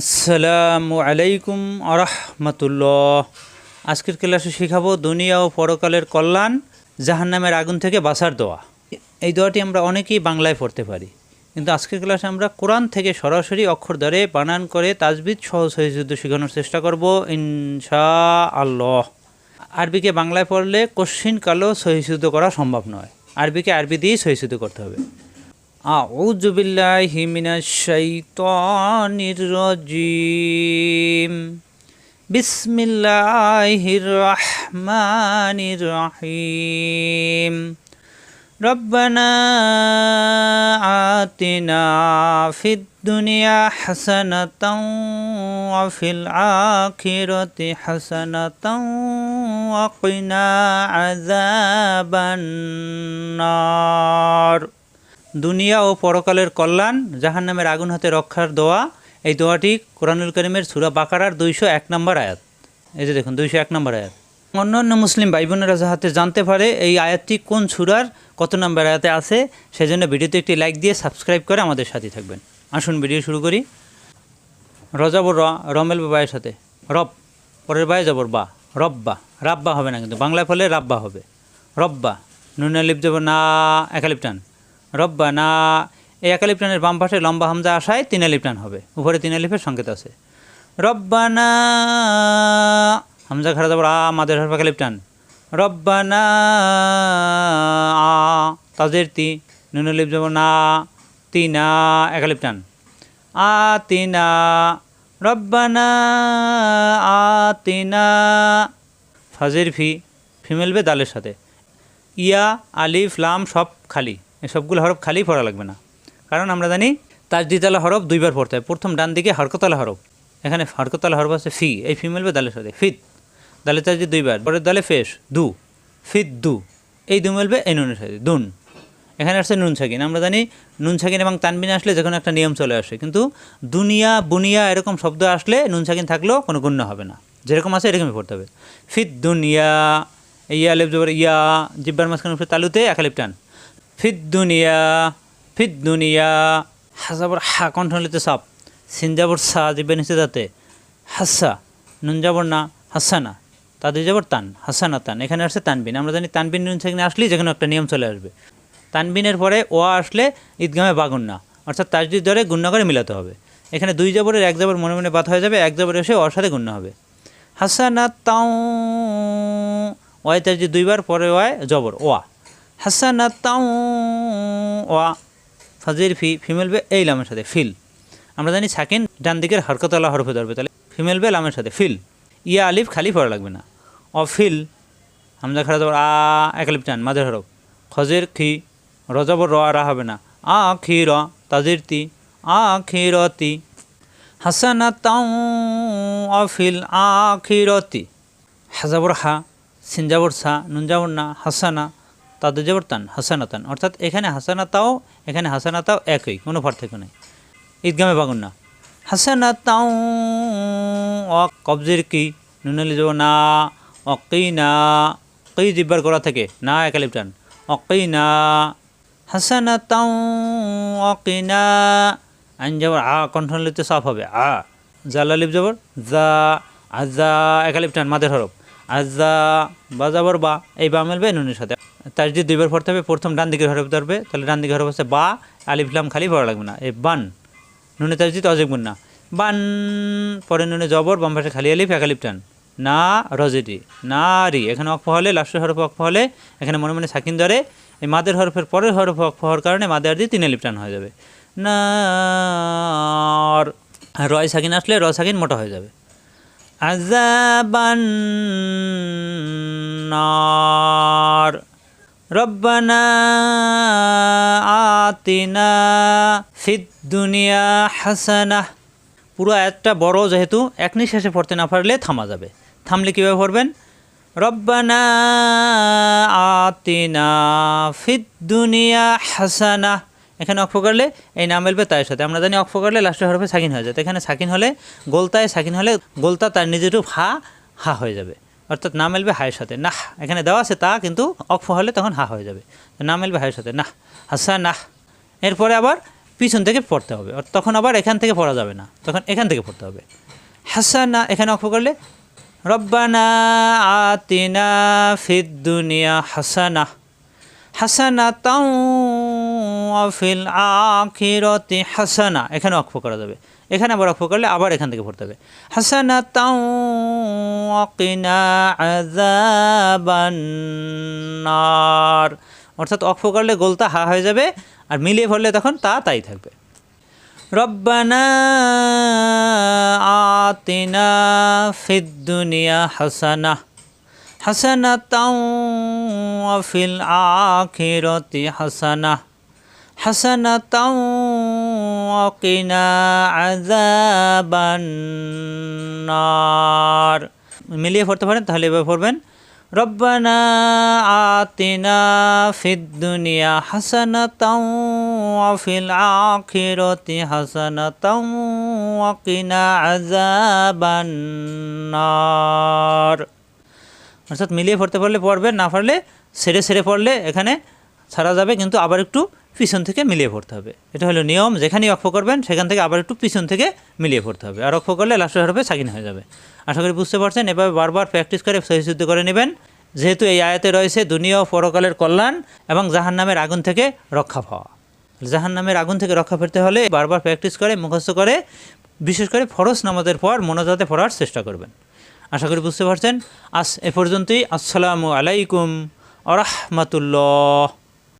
আসসালামু আলাইকুম আরহামতুল্লাহ। আজকের ক্লাসে শেখাবো দুনিয়া ও পরকালের কল্যাণ, জাহান্নামের আগুন থেকে বাঁচার দোয়া। এই দোয়াটি আমরা অনেকেই বাংলায় পড়তে পারি। কিন্তু আজকের ক্লাসে আমরা কোরআন থেকে সরাসরি অক্ষর দ্বারে বানান করে তাজবিদ সহ সহিযুদ্ধ শেখানোর চেষ্টা করব ইনশা আল্লাহ আরবিকে বাংলায় পড়লে কশ্চিন কালো সহিশুদ্ধ করা সম্ভব নয়। আরবিকে আরবি দিয়েই সহিশুদ্ধ করতে হবে। أعوذ بالله من الشيطان الرجيم. بسم الله الرحمن الرحيم. ربنا آتنا في الدنيا حسنة وفي الآخرة حسنة وقنا عذاب النار. দুনিয়া ও পরকালের কল্যাণ, জাহান্নামের আগুন হতে রক্ষার দোয়া। এই দোয়াটি কোরআনুল করিমের সুরা বাকারার দুইশো এক নম্বর আয়াত। এই যে দেখুন, দুইশো এক নম্বর আয়াত। অন্য অন্য মুসলিম ভাই বোনেরা যাহাতে জানতে পারে, এই আয়াতটি কোন সুরার কত নম্বর আয়াতে আছে, সেজন্য ভিডিওতে একটি লাইক দিয়ে সাবস্ক্রাইব করে আমাদের সাথে থাকবেন। আসুন ভিডিও শুরু করি। রজাবর র, রমেল বায়ের সাথে। রব, পরের বায়ে যাবর বা। রব্বা, রাব্বা হবে না কিন্তু, বাংলায় ফলে রাব্বা হবে। রব্বা, নুনে লিপ যাব না একালিপ টান রব্বা না এই টানের বাম পাশে লম্বা হামজা আসায় তিন আলিপ টান হবে। উপরে তিন আলিফের সংকেত আছে। রব্বানা, হামজা খাড়া যাবর আ, মাদের হরফ একালিপ টান। রব্বানা, আ, তাজের তি, নুন লিপ যাব, না, তিনা একালিপ টান। আতিনা রব্বানা আতিনা ফাজের ফি, ফিমেল বে দালের সাথে। ইয়া, আলিফ, লাম সব খালি। সবগুলো হরফ খালি পড়া লাগবে না। কারণ আমরা জানি তাজদিতালা হরফ দুইবার পড়তে হয়। প্রথম ডান দিকে হরকতলা হরফ। এখানে হরকতলা হরফ আছে ফি। এই ফিমেল বে দালের সাথে। ফিত দালে তাজদি দুইবার। পরের দালে ফেস দু। ফিত দু। এই দু মেলবে এই নুনের সাথে। দুন। এখানে আসছে নুন ছাকিন আমরা জানি নুন ছাকিন এবং তানবিন আসলে যখন একটা নিয়ম চলে আসে। কিন্তু দুনিয়া, বুনিয়া এরকম শব্দ আসলে নুন ছাকিন থাকলেও কোনো গুণ্য হবে না। যেরকম আছে এরকমই পড়তে হবে। ফিত দুনিয়া। ইয়া লেপ ইয়া। জিব্বার মাঝখানে তালুতে একালিপ টান। ফিত দুনিয়া ফিত দুনিয়া। হাজাবর হা, কণ্ঠ নিতে সাপ সিনজাবর সা জিব্বার নিচে যাতে হাসা নুন যাবর না, হাসানা। তাদের যাবর তান, হাসানা তান। এখানে আসছে তানবিন। আমরা জানি তানবিন নুন সেখানে আসলেই যেখানে একটা নিয়ম চলে আসবে। তানবিনের পরে ও আসলে ঈদগামে বাগুন্না অর্থাৎ তাজদিদ ধরে গুণ্য করে মিলাতে হবে। এখানে দুই জবরের এক জবর মনে মনে বাধা হয়ে যাবে এক জবর এসে ওর সাথে গুণ্য হবে। হাসানা তাও ওয়াই তাজদিদ দুইবার, পরে ওয়াই জবর, ওয়া। হাসানা তাও ওয়া ফাজির ফি, ফিমেল বে এই লামের সাথে, ফিল। আমরা জানি সাকিন ডান দিকের হরকতলা হরফে ধরবে, তাহলে ফিমেল বে লামের সাথে, ফিল। ইয়া আলিফ খালি পড়া লাগবে না। অফিল হামজা খাড়া যাবর আ একালিপ টান, মাঝের হরফ। খজের খি রজবর র, রা হবে না। আ, খি, র, তাজির তি। আ, খি রতি হাসানা তাও অফিল আ, খি রতি হাজাবর হা, সিনজাবর সা, নুনজাবর না, হাসানা। তাদের যাবর তান হাসানা অর্থাৎ এখানে হাসানা তাও এখানে হাসানা তাও একই, কোনো পার্থক্য নেই। ঈদগামে বাগুন না হাসানা তাও অ কবজির কি? নুনালি যাব না অকি না কই জিব্বার করা থেকে? না একালিপ টান। অকি না হাসানা তাও অকিনা আইন যাবর আ কণ্ঠন লিখতে সাফ হবে। আ জালালিপ যাবর জা আজা একালিপ টান, মাদের হরফ। আজা বা যাবর বা, এই বা মেলবে নুনের সাথে। তার যদি দুইবার পড়তে হবে, প্রথম ডান দিকের হরফ ধরবে, তাহলে ডান দিকের হরফ হচ্ছে বা আলিফলাম খালি পড়া লাগবে না। এ, বান। নুনে তাজদিদ অজেক না। বান, পরে নুনে জবর, বাম পাশে খালি আলিফ একালিপ টান। না রজেটি না রি এখানে অক্ষ হলে, লাস্টের হরফ অক্ষ হলে, এখানে মনে মনে সাকিন ধরে, এই মাদের হরফের পরের হরফ অক্ষ হওয়ার কারণে মাদের দিয়ে তিন আলিপ টান হয়ে যাবে। না রয় সাকিন আসলে র সাকিন মোটা হয়ে যাবে। আজাবান রব্বানা আতিনা ফিদ দুনিয়া হাসানা। পুরো একটা বড় যেহেতু, এক নিঃশ্বাসে পড়তে না পারলে থামা যাবে। থামলে কীভাবে পড়বেন? রব্বানা আতিনা ফিদ দুনিয়া হাসানা। এখানে অক্ষ করলে এই নাম মেলবে তার সাথে। আমরা জানি অক্ষ করলে লাস্টের হরফে সাকিন হয়ে যায়। এখানে সাকিন হলে গোলতায় সাকিন হলে গোলতা তার নিজের হা হা হয়ে যাবে। অর্থাৎ না মেলবে হায়ের সাথে। নাহ, এখানে দেওয়া আছে তা, কিন্তু অক্ষ হলে তখন হা হয়ে যাবে। না মেলবে হায়ের সাথে। নাহ, হাসা, নাহ। এরপরে আবার পিছন থেকে পড়তে হবে। তখন আবার এখান থেকে পড়া যাবে না। তখন এখান থেকে পড়তে হবে। হাসা, না, এখানে অক্ষ করলে রব্বানা আতিনা ফিদ দুনিয়া হাসানা। হাসানা তাও ফিল আখিরতি হাসানা। এখানে অক্ষ করা যাবে। এখানে আবার অক্ষ করলে আবার এখান থেকে পড়তে হবে। হাসানা তাও কিনা আযাবান্নার অর্থাৎ অক্ষ করলে গোলতা হা হয়ে যাবে আর মিলিয়ে পড়লে তখন তা তাই থাকবে। রব্বানা আতিনা ফিদ দুনিয়া হাসানা। হাসানাতাও আখিরতি হাসানা। হাসানাতাও কিনা আযাবান্নার। মিলিয়ে পড়তে পারেন, তাহলে এভাবে পড়বেন। রব্বানা আতিনা ফিদ দুনিয়া হাসানাতাও ফিল আখিরতি হাসানাতাও কিনা আযাবান্নার। অর্থাৎ মিলিয়ে পড়তে পারলে পড়বে, না পারলে সেরে সেরে পড়লে এখানে ছাড়া যাবে, কিন্তু আবার একটু পিছন থেকে মিলিয়ে পড়তে হবে। এটা হলো নিয়ম, যেখানেই অক্ষ করবেন, সেখান থেকে আবার একটু পিছন থেকে মিলিয়ে পড়তে হবে। আর অক্ষ করলে লাস্টের হরফে সাকিন হয়ে যাবে। আশা করি বুঝতে পারছেন, এভাবে বারবার প্র্যাকটিস করে সহিশুদ্ধ করে নেবেন। যেহেতু এই আয়াতে রয়েছে, দুনিয়া পরকালের কল্যাণ এবং জাহান্নামের আগুন থেকে রক্ষা পাওয়া। জাহান নামের আগুন থেকে রক্ষা পেতে হলে বারবার প্র্যাকটিস করে, মুখস্থ করে, বিশেষ করে ফরজ নামাজের পর মনোজাতে পড়ার চেষ্টা করবেন। আশা করি বুঝতে পারছেন। আস এ পর্যন্তই। আসসালামু আলাইকুম আরহামাতুল্লাহ